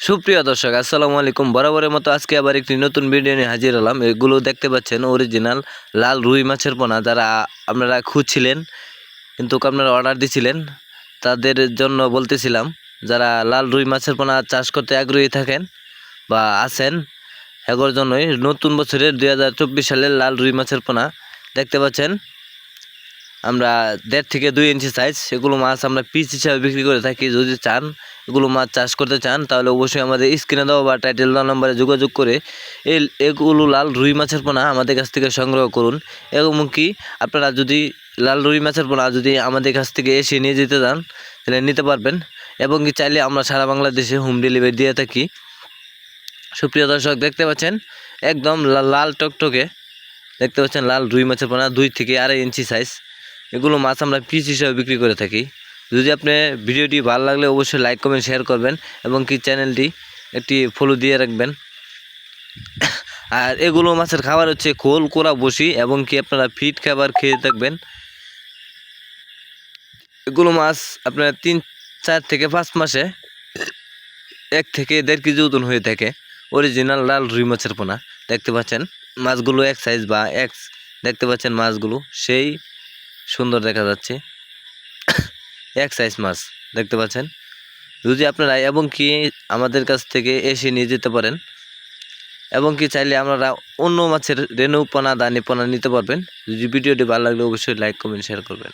সুপ্রিয় দর্শক, আসসালামু আলাইকুম। বরাবরের মতো আজকে আবার একটি নতুন ভিডিও নিয়ে হাজির হলাম। এগুলো দেখতে পাচ্ছেন অরিজিনাল লাল রুই মাছের পোনা। যারা আপনারা খুঁজছিলেন, কিন্তু আপনারা অর্ডার দিছিলেন, তাদের জন্য বলতেছিলাম, যারা লাল রুই মাছের পোনা চাষ করতে আগ্রহী থাকেন বা আছেন, এগোর জন্যই নতুন বছরের দুই হাজার চব্বিশ সালের লাল রুই মাছের পোনা দেখতে পাচ্ছেন। আমরা দেড় থেকে দুই ইঞ্চি সাইজ সেগুলো মাছ আমরা পিস হিসাবে বিক্রি করে থাকি। যদি চান এগুলো মাছ চাষ করতে চান, তাহলে অবশ্যই আমাদের স্ক্রিনে দেওয়া বা টাইটেল দেওয়া নম্বরে যোগাযোগ করে এই এগুলো লাল রুই মাছের পোনা আমাদের কাছ থেকে সংগ্রহ করুন। এবং কি আপনারা যদি লাল রুই মাছের পোনা যদি আমাদের কাছ থেকে এসে নিয়ে যেতে চান, তাহলে নিতে পারবেন। এবং কি চাইলে আমরা সারা বাংলাদেশে হোম ডেলিভারি দিয়ে থাকি। সুপ্রিয় দর্শক, দেখতে পাচ্ছেন, একদম লাল টকটকে দেখতে পাচ্ছেন লাল রুই মাছের পোনা দুই থেকে আড়াই ইঞ্চি সাইজ এগুলো মাছ আমরা পিস হিসাবে বিক্রি করে থাকি। যদি আপনি ভিডিওটি ভালো লাগলে অবশ্যই লাইক কমেন্ট শেয়ার করবেন এবং কি চ্যানেলটি একটি ফলো দিয়ে রাখবেন। আর এগুলো মাছের খাবার হচ্ছে খোল, কোরা, বসি এবং কি আপনারা ফিট খাবার খেয়ে থাকবেন। এগুলো মাছ আপনার তিন, চার থেকে পাঁচ মাসে এক থেকে দেড় কেজি ওজন হয়ে থাকে। অরিজিনাল লাল রুই মাছের পোনা, দেখতে পাচ্ছেন? মাছগুলো এক সাইজ বা এক, দেখতে পাচ্ছেন মাছগুলো? সেই সুন্দর দেখা যাচ্ছে। এক সাইজ মাছ, দেখতে পাচ্ছেন? যদি আপনারা এবং কি আমাদের কাছ থেকে এসে নিয়ে যেতে পারেন, এবং কি চাইলে আপনারা অন্য মাছের রেণুপনা দানিপনা দানি পোনা নিতে পারবেন, যদি ভিডিওটি ভালো লাগলে অবশ্যই লাইক কমেন্ট শেয়ার করবেন।